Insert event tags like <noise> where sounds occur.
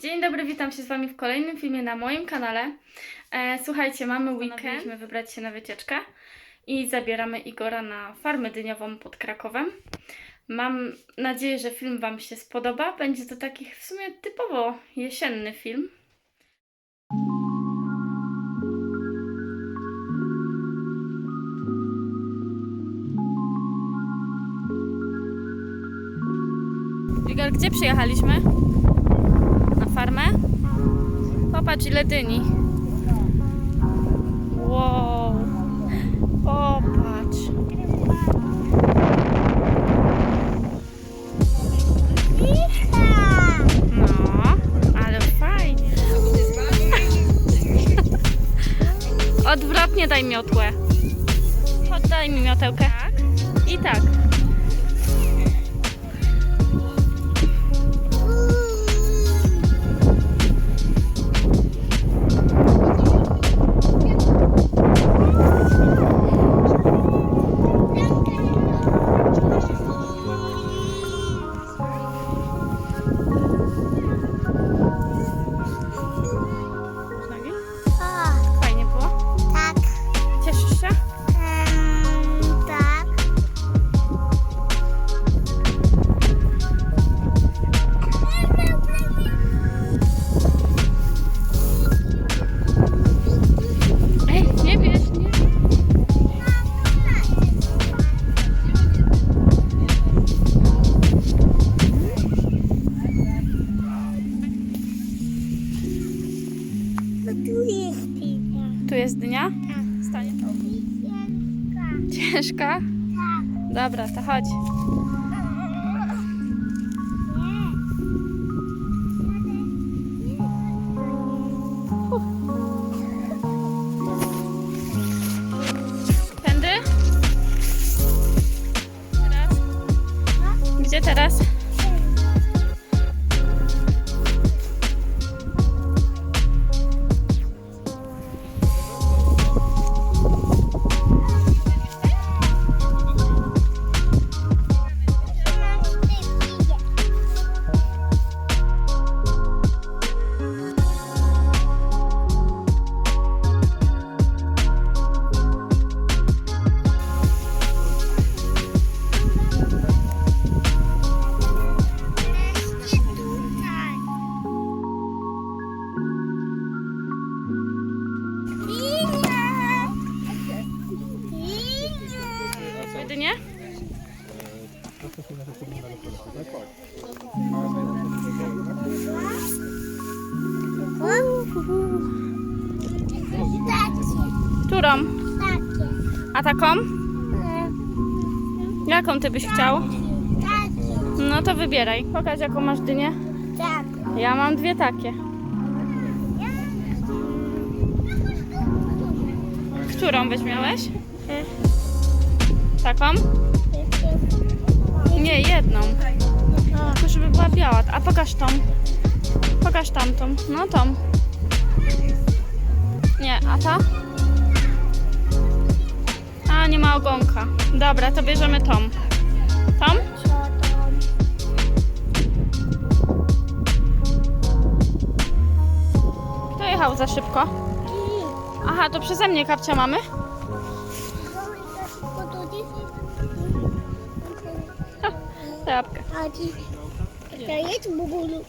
Dzień dobry, witam się z Wami w kolejnym filmie na moim kanale. E, słuchajcie, mamy weekend, Postanowiliśmy wybrać się na wycieczkę i zabieramy Igora na farmę dyniową pod Krakowem. Mam nadzieję, że film Wam się spodoba. Będzie to taki w sumie typowo jesienny film. Igor, gdzie przyjechaliśmy? Popatrz ile dyni. Wow. Popatrz. No, ale fajnie. <laughs> Odwrotnie daj miotłę. Oddaj mi miotełkę. I tak. Tu jest pizza. Tu jest dnia? Tak. Stanie. Pizzenka. Ciężka? Tak. Dobra, to chodź. Tędy? Teraz? Gdzie teraz? Jedynie? Którą? A taką? Jaką ty byś chciał? No to wybieraj. Pokaż jaką masz dynię. Ja mam dwie takie. Którą weźmiałeś? Taką? Nie, jedną. Tylko żeby była biała. A pokaż tą. Pokaż tamtą. No tą. Nie, a ta? A, nie ma ogonka. Dobra, to bierzemy tą. Tą? Kto jechał za szybko? Aha, to przeze mnie kapcia mamy? Trapkę. A ci to jest w ogóle